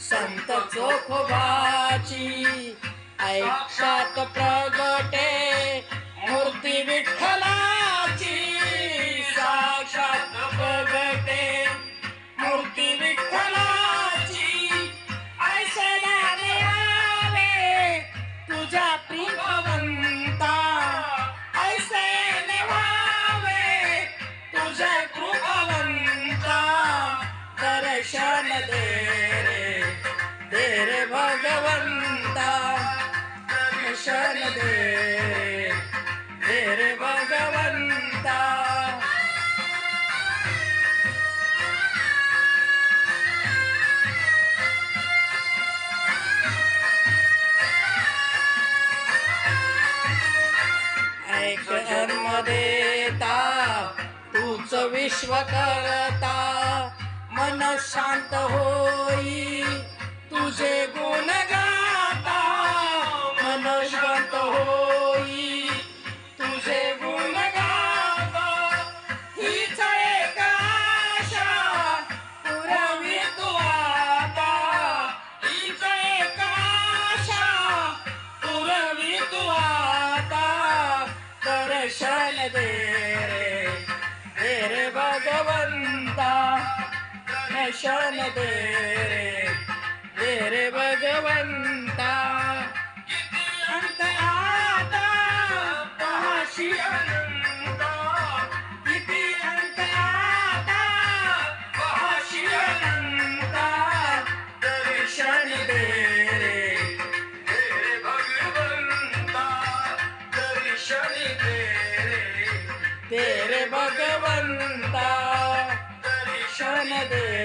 संत चोखोबाची. ऐक्षात प्रगटे मूर्ती विठ्ठलाची. साक्षात प्रगटे मूर्ती विठ्ठलाची. ऐसे दाने आवे तुझ्या प्रियवंता ऐसे नेवावे तुझ्या कृपवंता. दर्शन दे रे भगवंता दर्शन दे. रे भगवंता. ऐक जन्म देता तूच विश्व करता. मन शांत होई. तू आता दर्शन दे रे दे रे भगवंता दर्शन दे रे दे रे भगवंता. तेरे भगवंता दर्शन दे